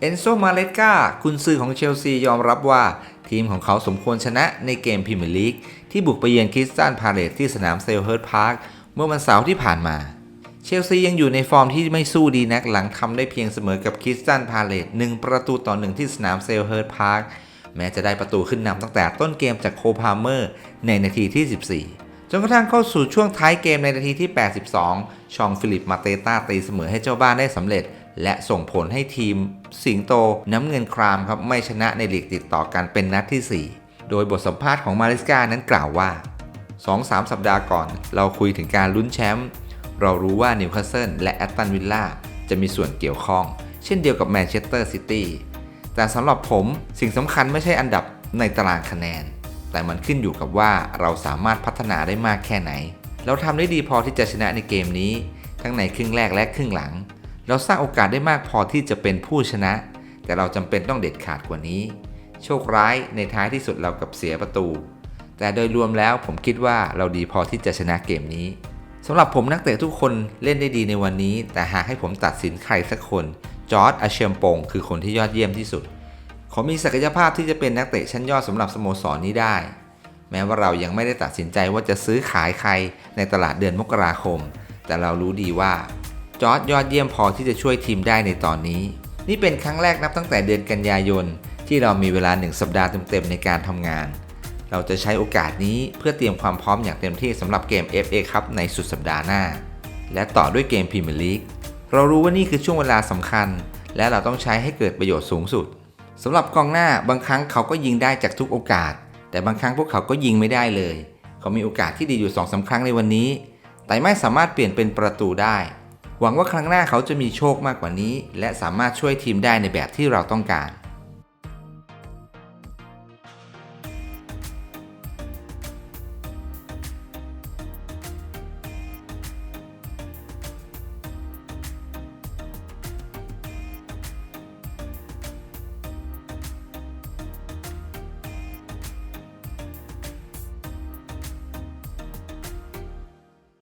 เอนโซมาเลสกาคุณซือของเชลซียอมรับว่า ทีมของเขาสมควรชนะในเกมพรีเมียร์ลีก ที่บุกไปเยือนคริสตันพาเลตที่สนามเซลเฮิร์ตพาร์คเมื่อวันเสาร์ที่ผ่านมา เชลซียังอยู่ในฟอร์มที่ไม่สู้ดีนักหลังทำได้เพียงเสมอกับคริสตันพาเลตหนึ่งประตูต่อหนึ่งที่สนามเซลเฮิร์ตพาร์คแม้จะได้ประตูขึ้นนำตั้งแต่ต้นเกมจากโคพาเมอร์ในนาทีที่ 14 จนกระทั่งเข้าสู่ช่วงท้ายเกมในนาทีที่ 82 ชองฟิลิปมาเตต้าตีเสมอให้เจ้าบ้านได้สำเร็จ และส่งผลให้ทีมสิงโตน้ำเงินครามครับไม่ชนะในลีกติดต่อกันเป็นนัดที่ 4 โดยบทสัมภาษณ์ของมาริสกานั้นกล่าวว่า 2-3 สัปดาห์ก่อน เราคุยถึงการลุ้นแชมป์เรารู้ว่านิวคาสเซิลและแอตตันวิลล่าจะมีส่วนเกี่ยวข้อง เช่นเดียวกับแมนเชสเตอร์ซิตี้แต่สำหรับผมสิ่งสำคัญไม่ใช่อันดับในตารางคะแนน แต่มันขึ้นอยู่กับว่าเราสามารถพัฒนาได้มากแค่ไหน เราทำได้ดีพอที่จะชนะในเกมนี้ ทั้งในครึ่งแรกและครึ่งหลัง เราสร้างโอกาสได้มากพอที่จะเป็นผู้ชนะ แต่เราจำเป็นต้องเด็ดขาดกว่านี้ โชคร้ายในท้ายที่สุดเรากับเสียประตู แต่โดยรวมแล้วผมคิดว่าเราดีพอที่จะชนะเกมนี้สำหรับผมนักเตะทุกคนเล่นได้ดีในวันนี้ แต่หากให้ผมตัดสินใครสักคน จอร์ดอาเชมปงคือคนที่ยอดเยี่ยมที่สุด เขามีศักยภาพที่จะเป็นนักเตะชั้นยอดสำหรับสโมสรนี้ได้ แม้ว่าเรายังไม่ได้ตัดสินใจว่าจะซื้อขายใครในตลาดเดือนมกราคม แต่เรารู้ดีว่า จอร์ดยอดเยี่ยมพอที่จะช่วยทีมได้ในตอนนี้ นี่เป็นครั้งแรกนับตั้งแต่เดือนกันยายน ที่เรามีเวลาหนึ่งสัปดาห์เต็มๆในการทำงาน เราจะใช้โอกาสนี้เพื่อเตรียมความพร้อมอย่างเต็มที่สำหรับเกม FA ครับในสุดสัปดาห์หน้า และต่อด้วยเกมพรีเมียร์ลีกเรารู้ว่านี่คือช่วงเวลาสำคัญ และเราต้องใช้ให้เกิดประโยชน์สูงสุดสำหรับกองหน้าบางครั้งเขาก็ยิงได้จากทุกโอกาส แต่บางครั้งพวกเขาก็ยิงไม่ได้เลย เขามีโอกาสที่ดีอยู่2อสาครั้งในวันนี้ แต่ไม่สามารถเปลี่ยนเป็นประตูได้ หวังว่าครั้งหน้าเขาจะมีโชคมากกว่านี้ และสามารถช่วยทีมได้ในแบบที่เราต้องการ